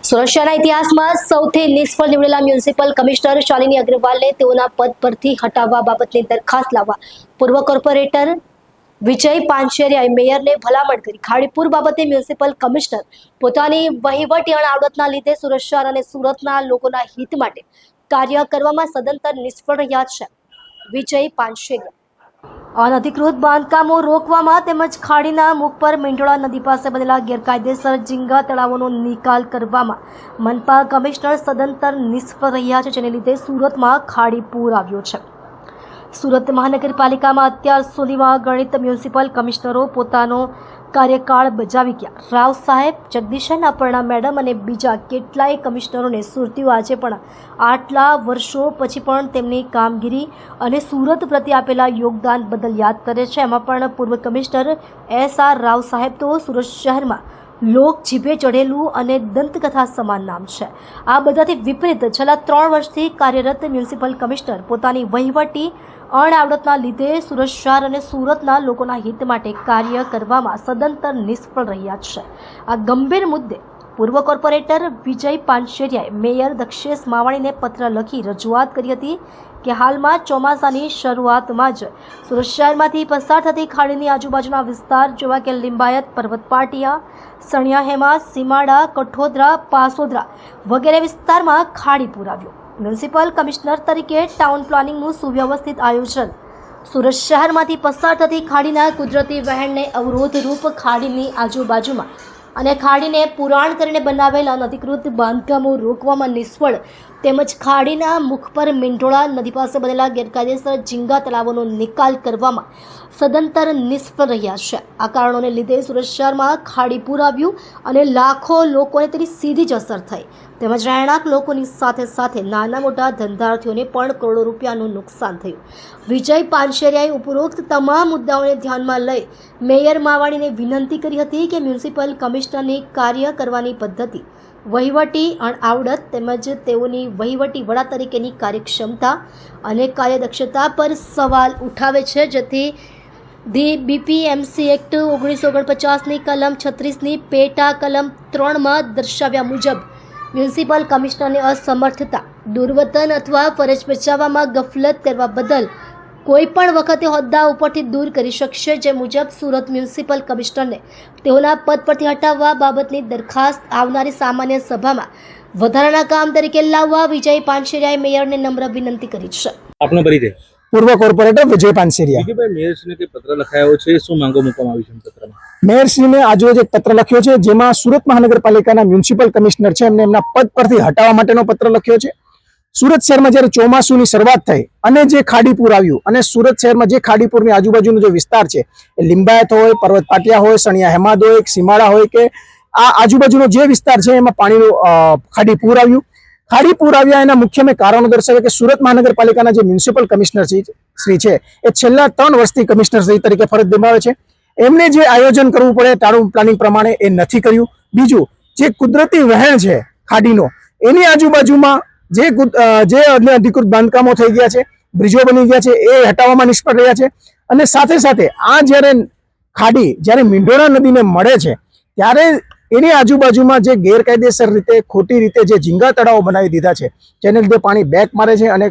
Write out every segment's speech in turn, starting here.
સુરક્ષાના ઇતિહાસમાં સૌથી નિષ્ફળ નીવડેલા મ્યુનિસિપલ કમિશનર શાલિની અગ્રવાલને તેઓના પદ પરથી હટાવવા બાબતની દરખાસ્ત લાવવા. પૂર્વ કોર્પોરેટર વિજય પાંચેરિયાએ મેયરને ભલામણ કરી. ખાડીપુર બાબતે મ્યુનિસિપલ કમિશનર પોતાની વહીવટી અણઆવડતના લીધે સુરક્ષા અને સુરતના લોકોના હિત માટે કાર્ય કરવામાં સદંતર નિષ્ફળ રહ્યા છે. વિજય પાંચેરિયા અનધિકૃત બાંધકામો રોકવામાં તેમજ ખાડીના મુખ પર મેંઢોળા નદી પાસે બનેલા ગેરકાયદેસર ઝીંગા તળાવોનો નિકાલ કરવામાં મનપા કમિશનર સદંતર નિષ્ફળ રહ્યા છે, જેને લીધે સુરતમાં ખાડી પૂર આવ્યો છે. સુરત મહાનગરપાલિકામાં અત્યાર સુધીમાં ગણિત મ્યુનિસિપલ કમિશનરો પોતાનો કાર્યકાળ બજાવી ગયા. રાવ સાહેબ, જગદીશન અપર્ણા મેડમ અને બીજા કેટલાય કમિશનરોને સુરતીઓ આજે પણ આટલા વર્ષો પછી પણ તેમની કામગીરી અને સુરત પ્રત્યે આપેલા યોગદાન બદલ યાદ કરે છે. એમાં પણ પૂર્વ કમિશનર એસ આર રાવ સાહેબ તો સુરત શહેરમાં લોક જીભે ચઢેલું અને દંતકથા સમાન નામ છે. આ બધાથી વિપરીત છેલ્લા ત્રણ વર્ષથી કાર્યરત મ્યુનિસિપલ કમિશનર પોતાની વહીવટી, અણઆવડતના લીધે સુરત શહેર અને સુરતના લોકોના હિત માટે કાર્ય કરવામાં સદંતર નિષ્ફળ રહ્યા છે. આ ગંભીર મુદ્દે પૂર્વ કોર્પોરેટર વિજય પાંચેરિયાએ મેયર દક્ષેશ માવાણીને પત્ર લખી રજૂઆત કરી હતી કે હાલમાં ચોમાસાની શરૂઆતમાં જ સુરત શહેરમાંથી પસાર થતી ખાડીની આજુબાજુના વિસ્તાર જેવા કે લિંબાયત, પર્વતપાટિયા સણિયા હેમા સીમાડા, કઠોદરા, પાસોદરા વગેરે વિસ્તારમાં ખાડી પુરાવ્યો. મ્યુનિસિપલ કમિશનર તરીકે ટાઉન પ્લાનિંગનું સુવ્યવસ્થિત આયોજન. સુરત શહેરમાંથી પસાર થતી ખાડીના કુદરતી વહેણને અવરોધરૂપ ખાડીની આજુબાજુમાં અને ખાડીને પુરાણ કરીને બનાવેલ અનધિકૃત બાંધકામો રોકવામાં નિષ્ફળ તેમજ ખાડીના મુખ પર મીંઢોળા નદી પાસે બનેલા ગેરકાયદેસર ઝીંગા તળાવોનો નિકાલ કરવામાં સદંતર નિષ્ફળ રહ્યા છે. આ કારણોને લીધે સુરત શહેરમાં ખાડી પૂર આવ્યું અને લાખો લોકોને તેની સીધી જ અસર થઈ. તેમજ રહેણાંક લોકોની સાથે સાથે નાના મોટા ધંધાર્થીઓને પણ કરોડો રૂપિયાનું નુકસાન થયું. વિજય પાનશેરિયાએ ઉપરોક્ત તમામ મુદ્દાઓને ધ્યાનમાં લઈ મેયર માવાણીને વિનંતી કરી હતી કે મ્યુનિસિપલ કમિશનરની કાર્ય કરવાની પદ્ધતિ વહીવટી અણઆવડત તેમજ તેઓની વહીવટી વડા તરીકેની કાર્યક્ષમતા અને કાર્યદક્ષતા પર સવાલ ઉઠાવે છે, જેથી ધી બીપીએમસી એક્ટ ઓગણીસો ઓગણપચાસની કલમ છત્રીસની પેટા કલમ ત્રણમાં દર્શાવ્યા મુજબ, મ્યુનિસિપલ કમિશનરની અસમર્થતા, દુર્વતન અથવા ફરજ બચાવવામાં ગફલત કરવા બદલ કોઈ પણ વખતે હોદ્દા ઉપરથી દૂર કરી શકશે. જે મુજબ સુરત મ્યુનિસિપલ કમિશનરને તેઓના પદ પરથી હટાવવા બાબતની દરખાસ્ત આવનારી સામાન્ય સભામાં વધારાના કામ તરીકે લાવવા વિજય પાંચેરિયાએ મેયરને નમ્ર વિનંતી કરી છે. આપનો પરિચય? પૂર્વ કોર્પોરેટર વિજય પાનસેરિયા. વિજયભાઈ મેયરશ્રીને કઈ પત્ર લખાયો છે? શું માંગો મૂકવામાં આવી છે પત્રમાં? મેયરશ્રીને આજરોજ એક પત્ર લખ્યો છે જેમાં સુરત મહાનગરપાલિકાના મ્યુનિસિપલ કમિશનર છે. એમને એમના પદ પરથી હટાવવા માટેનો પત્ર લખ્યો છે. સુરત શહેરમાં જ્યારે ચોમાસુની શરૂઆત થઈ અને જે ખાડીપુર આવ્યું અને સુરત શહેરમાં જે ખાડીપુરની આજુબાજુનો જે વિસ્તાર છે, એ લિંબાયત હોય, પર્વત પાટિયા હોય, સણિયા હેમાદ હોય સીમાડા હોય કે આ આજુબાજુનો જે વિસ્તાર છે, એમાં પાણીનું ખાડીપુર આવ્યું. ખાડીપુર આવ્યા એના મુખ્ય મેં કારણો દર્શાવે કે સુરત મહાનગરપાલિકાના જે મ્યુનિસિપલ કમિશનર શ્રી છે, એ છેલ્લા ત્રણ વર્ષથી કમિશનર શ્રી તરીકે ફરજ નિભાવે છે. એમને જે આયોજન કરવું પડે ટાળું પ્લાનિંગ પ્રમાણે એ નથી કર્યું. બીજું, જે કુદરતી વહેણ છે ખાડીનો, એની આજુબાજુમાં જે જે અનધિકૃત બાંધકામો થઈ ગયા છે, બ્રિજો બની ગયા છે, એ હટાવવામાં નિષ્ફળ રહ્યા છે. અને સાથે સાથે આ જ્યારે ખાડી જ્યારે મીંઢોળા નદીને મળે છે, ત્યારે એની આજુબાજુમાં જે ગેરકાયદેસર રીતે, ખોટી રીતે જે ઝીંગા તળાવો બનાવી દીધા છે, જેને લીધે પાણી બેક મારે છે અને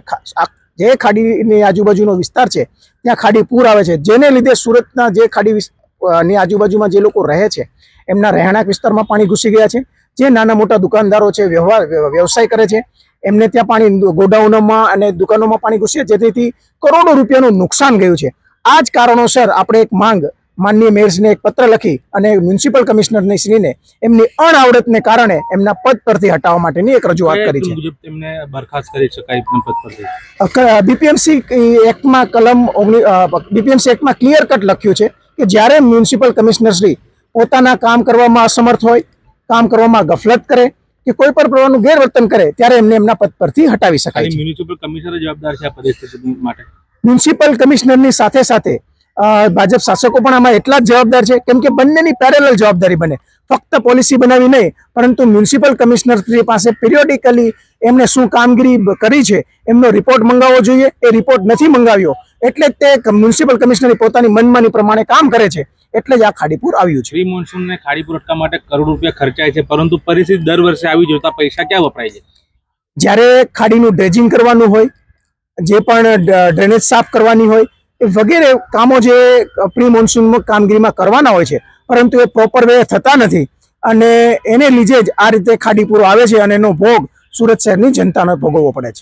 જે ખાડીની આજુબાજુનો વિસ્તાર છે, ત્યાં ખાડી પૂર આવે છે. જેને લીધે સુરતના જે ખાડી ની આજુબાજુમાં જે લોકો રહે છે, એમના રહેણાંક વિસ્તારમાં પાણી ઘૂસી ગયા છે. જે નાના મોટા દુકાનદારો છે, વ્યવહાર વ્યવસાય કરે છે એમને ત્યાં પાણી ગોડાઉનોમાં અને દુકાનોમાં પાણી ઘૂસ્યા જેથી કરોડો રૂપિયાનું નુકસાન ગયું છે. આ જ કારણોસર આપણે એક માંગ માનનીય મેયર્સને એક પત્ર લખી અને મ્યુનિસિપલ કમિશનરની શ્રીને એમની અણઆવડતને કારણે એમના પદ પરથી હટાવવા માટેની એક રજૂઆત કરી છે. તેમને બરખાસ્ત કરી શકાય પણ પદ પરથી? બીપીએમસી એક્ટમાં કલમ બીપીએમસી એક્ટમાં ક્લિયર કટ લખ્યું છે કે જ્યારે મ્યુનિસિપલ કમિશનર શ્રી પોતાના કામ કરવામાં અસમર્થ હોય કામ કરવામાં ગફલત કરે કે કોઈ પણ પ્રકારનું ગેરવર્તન કરે ત્યારે એમને એમના પદ પરથી હટાવી શકાય મ્યુનિસિપલ કમિશનર જવાબદાર છે આ પરિસ્થિતિ માટે? મ્યુનિસિપલ કમિશનરની સાથે સાથે ભાજપ શાસકો પણ આમાં એટલા જ જવાબદાર છે. કેમ કે બંનેની પેરેલલ જવાબદારી બને. ફક્ત પોલિસી બનાવી નહીં પરંતુ મ્યુનિસિપલ કમિશનર પાસે પિરિયોડિકલી એમને શું કામગીરી કરી છે એમનો રિપોર્ટ મંગાવવો જોઈએ. એ રિપોર્ટ નથી મંગાવ્યો એટલે તે મ્યુનિસિપલ કમિશનર પોતાની મનમાની પ્રમાણે કામ કરે છે. એટલે જ આ ખાડીપુર આવ્યું છે. મોન્સૂન ને ખાડીપુર અટકા માટે કરોડ રૂપિયા ખર્ચાય છે પરંતુ પરિસ્થિતિ દર વર્ષે આવી જોતા પૈસા ક્યાં વપરાય છે? જ્યારે ખાડીનું ડ્રેજિંગ કરવાનું હોય જે પણ ડ્રેનેજ સાફ કરવાની હોય એ વગેરે કામો જે પ્રી મોન્સૂન કામગીરીમાં કરવાના હોય છે પરંતુ એ પ્રોપર વે થતા નથી. અને એને લીધે જ આ રીતે ખાડીપુરો આવે છે અને એનો ભોગ સુરત શહેરની જનતાને ભોગવવો પડે છે.